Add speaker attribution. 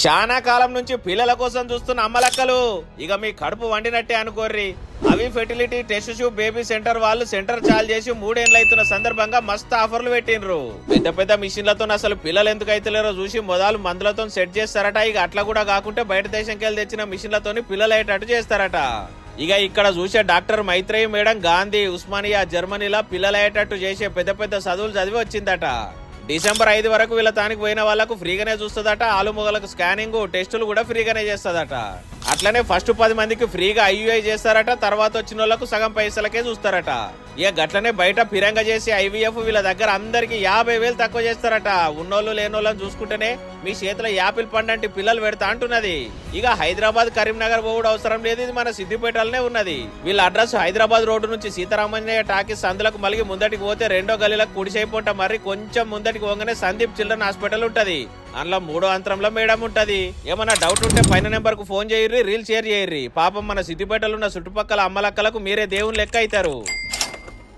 Speaker 1: శానా కాలం నుంచి పిల్లల కోసం చూస్తున్న అమ్మలక్కలు. ఇక మీ కడుపు వండినట్టే అనుకోర్రి. అవి fertility test tube baby centre వాళ్ళు సెంటర్ చాలు చేసి మూడేళ్ళు అవుతున్న సందర్భంగా మస్తు ఆఫర్లు పెట్టిండ్రు. పెద్ద పెద్ద మిషన్లతో అసలు పిల్లలు ఎందుకు అయితలేరో చూసి మొదలు మందులతో సెట్ చేస్తారట. ఇక అట్లా కూడా కాకుంటే బయట దేశంకి వెళ్ళి తెచ్చిన మిషన్లతో పిల్లలు అయ్యేటట్టు చేస్తారట. ఇక ఇక్కడ చూసే డాక్టర్ మైత్రేయి మేడం గాంధీ ఉస్మానియా జర్మనీలో పిల్లలు అయ్యేటట్టు చేసే పెద్ద పెద్ద చదువులు చదివి వచ్చిందట. డిసెంబర్ ఐదు వరకు వీళ్ళ తానికి పోయిన వాళ్ళకు ఫ్రీగానే చూస్తుందట. ఆలుమొగలకు స్కానింగ్ టెస్టులు కూడా ఫ్రీగానే చేస్తుందట. అట్లనే ఫస్ట్ పది మందికి ఫ్రీగా ఐయుఐ చేస్తారట తర్వాత వచ్చిన వాళ్ళకు సగం పైసలకే చూస్తారట. ఇక గట్లనే బయట ఫిరంగ చేసి ఐవీఎఫ్ వీళ్ళ దగ్గర అందరికి యాభై వేలు తక్కువ చేస్తారట. ఉన్నోళ్ళు లేనోళ్ళని చూసుకుంటేనే మీ చేతిలో యాపిల్ పండంటి పిల్లలు పెడతా అంటున్నది. ఇక హైదరాబాద్ కరీంనగర్ పోవుడు అవసరం లేదు ఇది మన సిద్దిపేటలోనే ఉన్నది. వీళ్ళ అడ్రస్ హైదరాబాద్ రోడ్డు నుంచి సీతారామయ్య టాకీస్ సందులకు మలిగి ముందటికి పోతే రెండో గలీలకు కుడిసైపోట మరి కొంచెం ముందటికి పోగానే సందీప్ చిల్డ్రన్ హాస్పిటల్ ఉంటది. అందులో మూడో అంతరంలో మేడం ఉంటది. ఏమన్నా డౌట్ ఉంటే పైన నెంబర్కు ఫోన్ చేయర్రి రీల్ షేర్ చేయర్రి. పాపం మన సిద్దిపేటలో ఉన్న చుట్టుపక్కల అమ్మలక్కలకు మీరే దేవుని లెక్క అవుతారు.